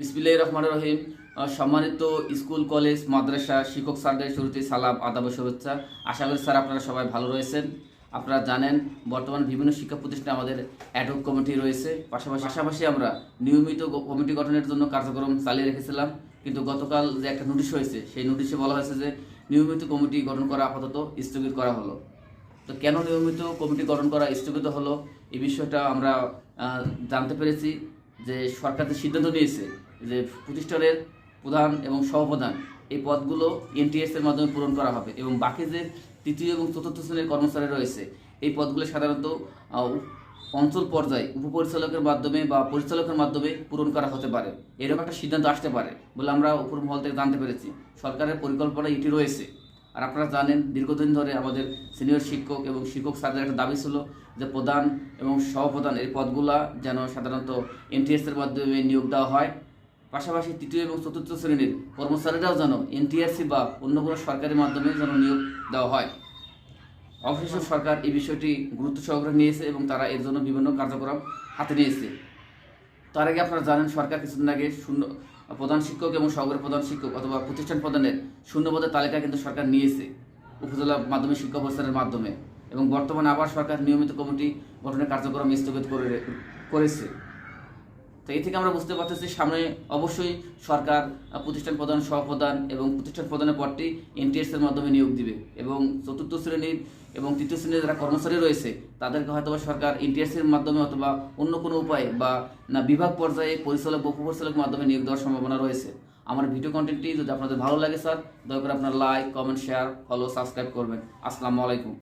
বিসমিল্লাহির রহমান রহিম। সম্মানিত school, college, মাদ্রাসা শিক্ষক স্যারদের শুরুতে সালাম, আদাব শুভেচ্ছা। আশা করি স্যার আপনারা সবাই ভালো রয়েছেন। আপনারা জানেন, বর্তমান বিভিন্ন শিক্ষা প্রতিষ্ঠানে আমাদের অ্যাডহক কমিটি রয়েছে। পাশাপাশি পাশাপাশি আমরা নিয়মিত কমিটি গঠনের জন্য কার্যক্রম চালিয়ে রেখেছিলাম। কিন্তু গতকাল যে একটা নোটিশ হয়েছে, সেই নোটিশে বলা হয়েছে যে নিয়মিত কমিটি গঠন করা আপাতত স্থগিত করা হলো। তো কেন নিয়মিত কমিটি গঠন করা স্থগিত হলো, এই বিষয়টা আমরা জানতে পেরেছি। যে সরকার যে সিদ্ধান্ত নিয়েছে যে প্রতিষ্ঠানের প্রধান এবং সহপ্রধান, এই পদগুলো এনটিএস এর মাধ্যমে পূরণ করা হবে এবং বাকি যে তৃতীয় এবং চতুর্থ শ্রেণির কর্মচারী রয়েছে, এই পদগুলো সাধারণত অঞ্চল পর্যায়ে উপপরিচালকের মাধ্যমে বা পরিচালকের মাধ্যমে পূরণ করা হতে পারে। এরকম একটা সিদ্ধান্ত আসতে পারে বলে আমরা উপর মহল থেকে জানতে পেরেছি। সরকারের পরিকল্পনা এটি রয়েছে। আর আপনারা জানেন, দীর্ঘদিন ধরে আমাদের সিনিয়র শিক্ষক এবং শিক্ষক স্যারদের একটা দাবি ছিল যে প্রধান এবং সহপ্রধান এই পদগুলা যেন সাধারণত এনটিএস এর মাধ্যমে নিয়োগ দেওয়া হয়। পাশাপাশি তৃতীয় এবং চতুর্থ শ্রেণির কর্মচারীরাও যেন এনটিআরসি বা অন্য কোনো সরকারের মাধ্যমে যেন নিয়োগ দেওয়া হয়। অবশেষে সরকার এই বিষয়টি গুরুত্ব সহকারে নিয়েছে এবং তারা এর জন্য বিভিন্ন কার্যক্রম হাতে নিয়েছে। তার আগে আপনারা জানেন সরকার কিছুদিন আগে শূন্য, প্রধান শিক্ষক এবং সহকারী প্রধান শিক্ষক অথবা প্রতিষ্ঠান প্রধানের শূন্যপদের তালিকা কিন্তু সরকার নিয়েছে উপজেলা মাধ্যমিক শিক্ষা প্রতিষ্ঠানের মাধ্যমে এবং বর্তমানে আবার সরকার নিয়মিত কমিটি গঠনের কার্যক্রম স্থগিত করে করেছে। তো এই থেকে আমরা বুঝতে পারতেছি সামনে অবশ্যই সরকার প্রতিষ্ঠান প্রধান, সহপ্রধান এবং প্রতিষ্ঠান প্রধানের পদটি এনটিএস এর মাধ্যমে নিয়োগ দিবে এবং চতুর্থ শ্রেণির এবং তৃতীয় শ্রেণির যারা কর্মচারী রয়েছে, তাদেরকে হয়তো সরকার এনটিএস এর মাধ্যমে অথবা অন্য কোনো উপায়ে বা, না, বিভাগ পর্যায়ে পরিচালক বা উপপরিচালকের মাধ্যমে নিয়োগ দেওয়ার সম্ভাবনা রয়েছে। আমার ভিডিও কন্টেন্টটি যদি আপনাদের ভালো লাগে, স্যার, দয়া করে আপনার like comment share follow subscribe করবেন। আসসালামু আলাইকুম।